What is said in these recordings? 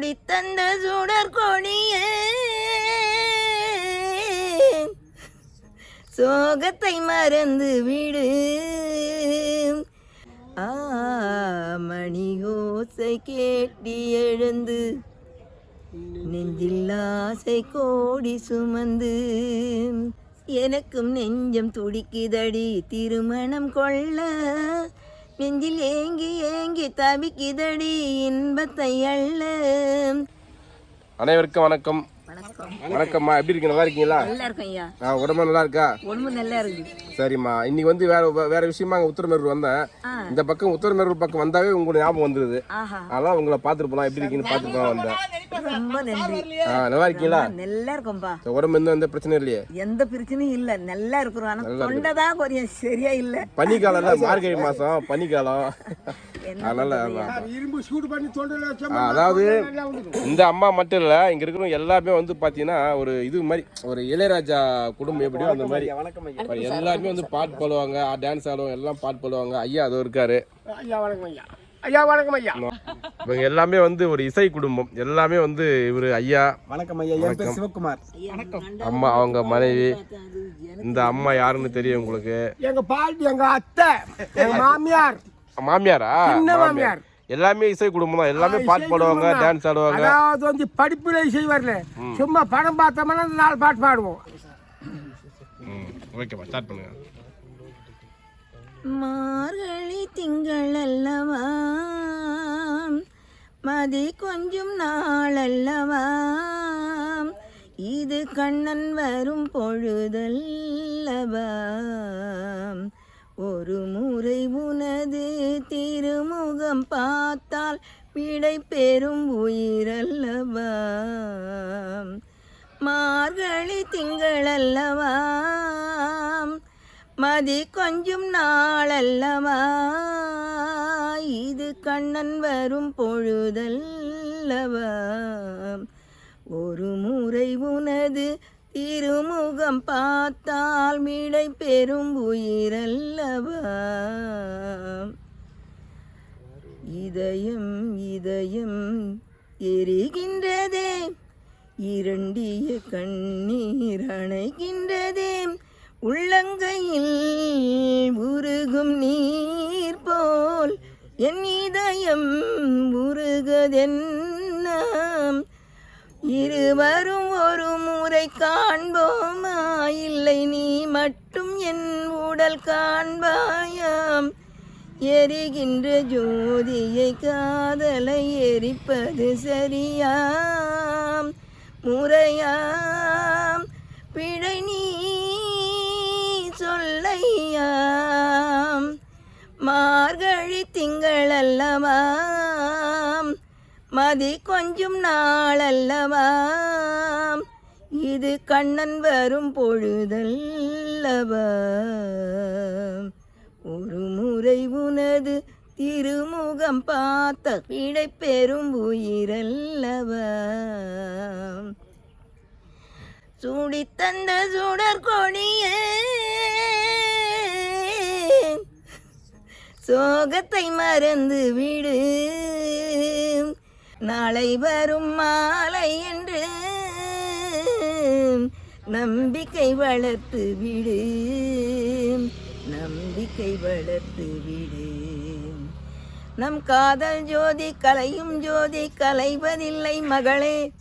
சூடி தந்த சுடர் கொடியே சோகத்தை மறந்து விடு. ஆ மணி ஓசை கேட்டி எழுந்து நெஞ்சில் ஆசை கோடி சுமந்து. எனக்கும் நெஞ்சம் துடிக்குதடி திருமணம் கொள்ள நெஞ்சில் ஏங்கி ஏங்கி தவிக்குதடி இன்பத்தை அள்ள. அனைவருக்கும் வணக்கம். வணக்கம். வணக்கம்மா. எப்படி இருக்கீங்க? நல்லா இருக்கீங்களா? நல்லா இருக்கும் ஐயா. ஆ உடம்பு நல்லா இருக்கா? உடம்பு நல்லா இருக்கு சரிம்மா. இன்னைக்கு வந்து வேற வேற விஷயமா அங்கே உத்தரமேரூர் வந்தேன். இந்த பக்கம் உத்தரமேரூர் பக்கம் வந்தாவே உங்களுக்கு ஞாபகம் வந்துருது. அதான் உங்களை பார்த்துட்டு போலாம். எப்படி இருக்கீங்கன்னு பார்த்துட்டு போலாம் வந்தேன். ரொம்ப நன்றி. ஆ நல்லா இருக்கீங்களா? நல்லா இருக்கும்பா. உடம்பு எந்த எந்த பிரச்சனையும் இல்லையே? எந்த பிரச்சனையும் இல்ல. நல்லா இருக்கிறோம். ஆனா கொஞ்சம் சரியா இல்ல. பனிக்காலம் மார்கழி மாசம். பனிக்காலம். அதனால. இரும்பு சூடு பண்ணி தொண்டையில வச்சா ஆ, அதாவது இந்த அம்மா மட்டும் இல்ல இங்க இருக்கிற எல்லாருமே வந்து பாத்தீங்கன்னா ஒரு இது மாதிரி ஒரு இளையராஜா குடும்பம் எப்படியோ அந்த மாதிரி. எல்லாருமே வந்து பாட்டு பாடுவாங்க டான்ஸ் ஆடுவாங்க எல்லாம் பாட்டு பாடுவாங்க. ஐயா அதோ இருக்காரு. ஐயா வணக்கம் ஐயா. ஐயா வணக்கம் ஐயா. இவங்க எல்லாமே வந்து ஒரு இசை குடும்பம். எல்லாமே வந்து இவரு ஐயா. வணக்கம் ஐயா என் பேர் சிவகுமார். அம்மா அவங்க மனைவி. இந்த அம்மா யாருன்னு தெரியும் உங்களுக்கு? எங்க பாட்டி எங்க அத்தை எங்க மாமியார். மாமியாரா? மாமியார். எல்லாமே இசை குடும்பம் தான் எல்லாமே பாட்டு பாடுவாங்க டான்ஸ் ஆடுவாங்க. அதாவது வந்து படிப்புல செய்வார்ல சும்மா படம் பார்த்தோம்னா நாலு பாட்டு பாடுவோம். ஓகேப்பா ஸ்டார்ட் பண்ணுங்க. மார்கழி திங்கள் அல்லவா? மதி கொஞ்சம் நாள் அல்லவா? இது கண்ணன் வரும் பொழுதல்லவா? ஒரு முறை உனது திருமுகம் பார்த்தால் பிழை பெறும் உயிரல்லவா? மார்கழி திங்களல்லவா? மதி கொஞ்சம் நாளல்லவா? இது கண்ணன் வரும் பொழுதல்லவா? ஒரு முறை உனது திருமுகம் பார்த்தால் விடை பெறும் உயிரல்லவா? இதயம் இதயம் எரிகின்றதே இரண்டிய கண்ணீர் அணைகின்றதே உள்ளங்கையில் உருகும் நீர் போல் என் இதயம் உருகதென் இருவரும் ஒரு முறை காண்போமா? இல்லை நீ மட்டும் என் உடல் காண்பாயாம். எரிகின்ற ஜோதியை காதலை எரிப்பது சரியாம். முறையாம். பிழை நீ சொல்லையாம். மார்கழி திங்களல்லவா? மதி கொஞ்சம் நாளல்லவா? இது கண்ணன் வரும் பொழுதல்லவா? ஒரு முறை உனது திருமுகம் பார்த்த பிழை பெறும் உயிரல்லவா? சூடி தந்த சுடர் கொடியே சோகத்தை மறந்து விடு. நாளை வரும் மாலை என்று நம்பிக்கை வளர்த்து விடு. நம்பிக்கை வளர்த்து விடு. நம் காதல் ஜோதி கலையும் ஜோதி கலைவதில்லை மகளே.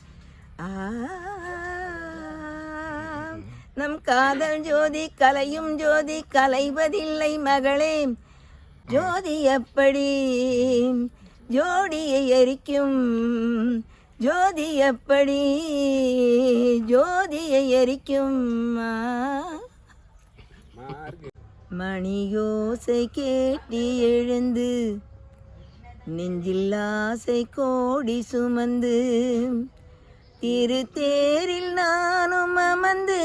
நம் காதல் ஜோதி கலையும் ஜோதி கலைவதில்லை மகளே. ஜோதி எப்படி? ஜோடியை எரிக்கும். ஜோதி எப்படி? ஜோதியை எரிக்கும். மணியோசை கேட்டி எழுந்து நெஞ்சில் ஆசை கோடி சுமந்து திருத்தேரில் நானும் அமர்ந்து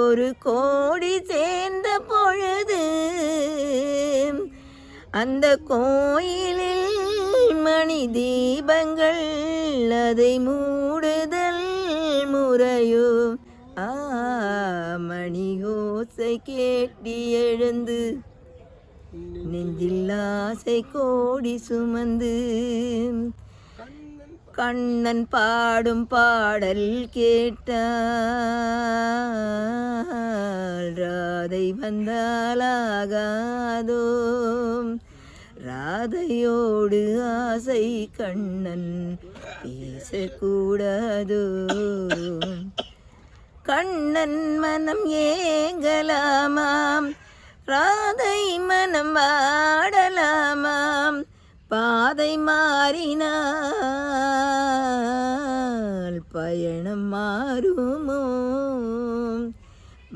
ஒரு கோடி சேர்ந்த பொழுது அந்த கோயிலில் மணி தீபங்கள் அதை மூடுதல் முறையோ? ஆ மணி ஓசை கேட்டி எழுந்து நெஞ்சில் ஆசை கோடி சுமந்து கண்ணன் பாடும் பாடல் கேட்டால் ராதை வந்தாலாகாதோ? ராதையோடு ஆசை கண்ணன் பேசக்கூடாதோ? கண்ணன் மனம் ஏங்கலாமாம் ராதை மனம் வாடலாமாம் பாதை மாறினால் பயணம் மாறுமோ?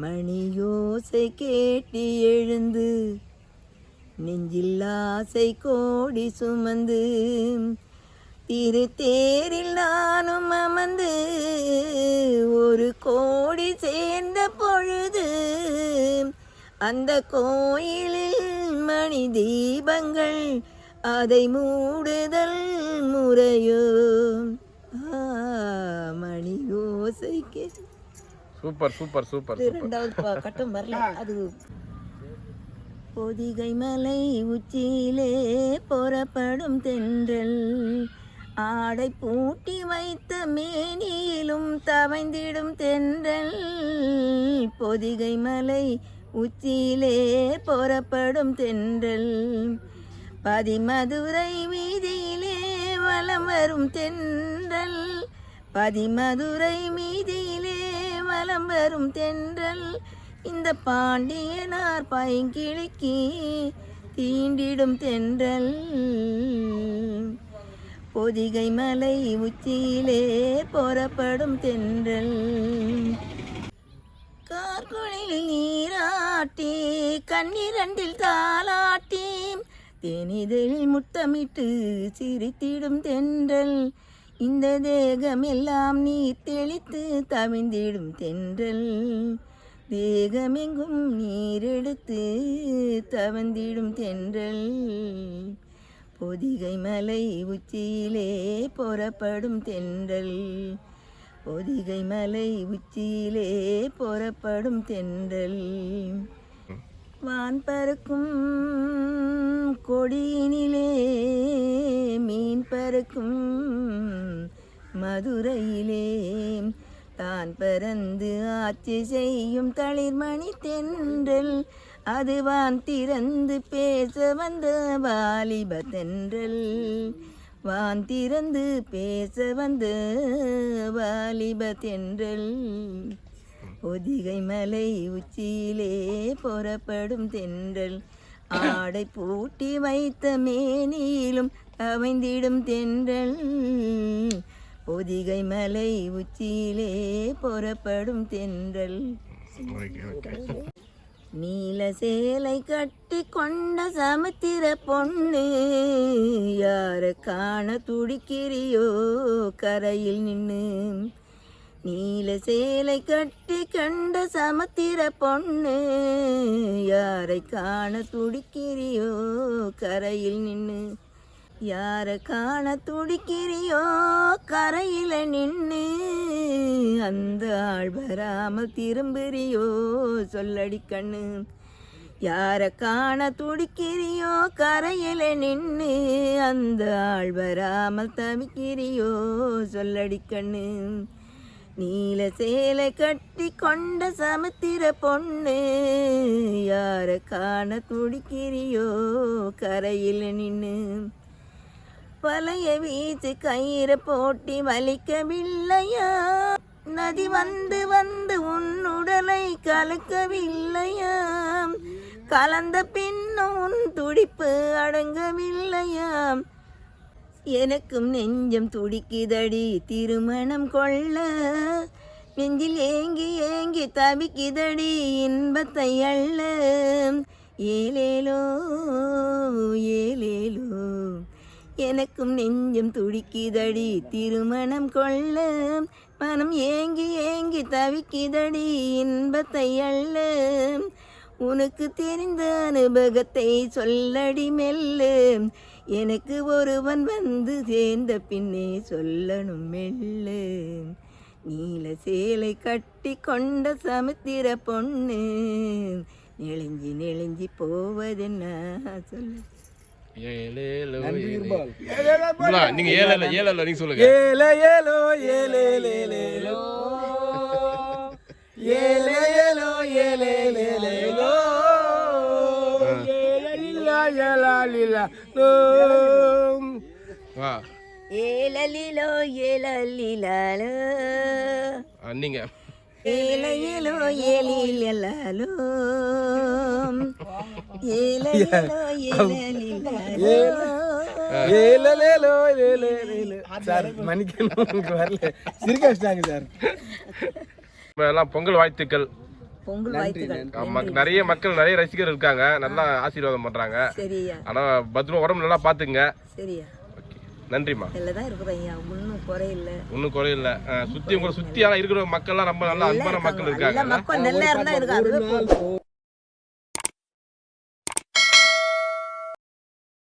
மணியோசை கேட்டு எழுந்து நெஞ்சில் ஆசை கோடி சுமந்து திரு தேரில் நானும் அமர்ந்து ஒரு கோடி சேர்ந்த பொழுது அந்த கோயிலில் மணி தீபங்கள் அதை மூடுதல் முறையோ? மணி யோசைக்கு. சூப்பர் சூப்பர் சூப்பர் ரெண்டாவது கட்டம் வரல. அது பொதிகை மலை உச்சியிலே புறப்படும் தென்றல். ஆடை பூட்டி வைத்த மேனியிலும் தவைந்திடும் தென்றல். பொதிகை மலை உச்சியிலே புறப்படும் தென்றல். பதிமதுரை வீதியிலே வலம் வரும் தென்றல். பதிமதுரை மீதியிலே வலம் வரும் தென்றல். இந்த பாண்டியனார் பைங்கிழிக்கு தீண்டிடும் தென்றல். பொதிகை மலை உச்சியிலே புறப்படும் தென்றல். கார்குழில் நீராட்டி கண்ணிரண்டில் தாளாட்டி தேனிதழில் முத்தமிட்டு சிரித்திடும் தென்றல். இந்த தேகம் எல்லாம் நீர் தெளித்து தவிந்திடும் தென்றல். தேகமெங்கும் நீரெடுத்து தவந்திடும் தென்றல். பொதிகை மலை உச்சியிலே புறப்படும் தென்றல். பொதிகை மலை உச்சியிலே புறப்படும் தென்றல். வான் பறக்கும் கொடியினிலே மீன் பறக்கும் மதுரையிலே. தான் பிறந்து ஆட்சி செய்யும் தளிர்மணி தென்றல். அதுவான் திறந்து பேச வந்த வாலிப தென்றல். வான் திறந்து பேச வந்த வாலிப தென்றல். பொதிகை மலை உச்சியிலே புறப்படும் தென்றல். ஆடை பூட்டி வைத்த மேனியிலும் அவைந்திடும் தென்றல். பொதிகை மலை உச்சியிலே புறப்படும் தென்றல். நீல சேலை கட்டி கொண்ட சமுத்திர பொண்ணு யார காண துடிக்கிறியோ கரையில் நின்று நீல சேலை கட்டி கண்ட சமுத்திர பொண்ணு யாரை காண துடிக்கிறியோ கரையில் நின்று யார காண துடிக்கிறியோ கரையில நின்று அந்த ஆள் வராமல் திரும்புறியோ? சொல்லடி கண்ணு யார காண துடிக்கிறியோ? கரையில நின்று அந்த ஆள் வராமல் தவிக்கிறியோ? சொல்லடி கண்ணு நீல சேலை கட்டி கொண்ட சமுத்திர பொண்ணு யார காண துடிக்கிறியோ? கரையில் நின்று வலைய வீச்சு கயிறு போட்டி வலிக்கவில்லையா? நதி வந்து வந்து உன் உடலை கலக்கவில்லையா? கலந்த பின்னும் உன் துடிப்பு அடங்கவில்லையா? எனக்கும் நெஞ்சம் துடிக்குதடி திருமணம் கொள்ள. நெஞ்சில் ஏங்கி ஏங்கி தவிக்குதடி இன்பத்தை அள்ள. ஏலேலோ ஏலேலோ. எனக்கும் நெஞ்சம் துடிக்குதடி. திருமணம் கொள்ள மனம் ஏங்கி ஏங்கி தவிக்குதடி. இன்பத்தை அள்ள உனக்கு தெரிந்த அனுபவத்தை சொல்லடி மெல்ல. எனக்கு ஒருவன் வந்து சேர்ந்த பின்னே சொல்லணும் மெல்ல. நீல சேலை கட்டி கொண்ட சமுத்திர பொண்ணு. நெளிஞ்சி நெளிஞ்சி போவதென்ன சொல்ல. நீங்க ஏழல ஏழல நீங்க சொல்லுங்க. ஏலே ஏலோ ஏலே லேலேலோ ஏலே ஏலோ ஏலே லேலேலோ. வா. ஏலலிலோ ஏலலிலாலோ ஆ, நீங்க. ஏலையிலோ ஏலிலலாலோ சார் மன்னிக்கணும் வரல சிரிக்க வச்சிட்டாங்க சார் இப்ப எல்லாம் பொங்கல் வாழ்த்துக்கள் நிறைய மக்கள் நிறைய ரசிகர் இருக்காங்க. நல்லா ஆசீர்வாதம் பண்றாங்க. சரியா. ஆனா பத்திரமா உடம்பு நல்லா பாத்துங்க. சரியா. ஓகே. நன்றிம்மா. இதில் தான் இருக்கிறோம் ஐயா. ஒன்றும் குறையில்லை. ஒன்றும் குறையில்ல. சுத்தி உங்களை சுத்தி இருக்கிற மக்கள்லாம் ரொம்ப நல்லா அன்பான மக்கள் நல்ல இருக்காங்க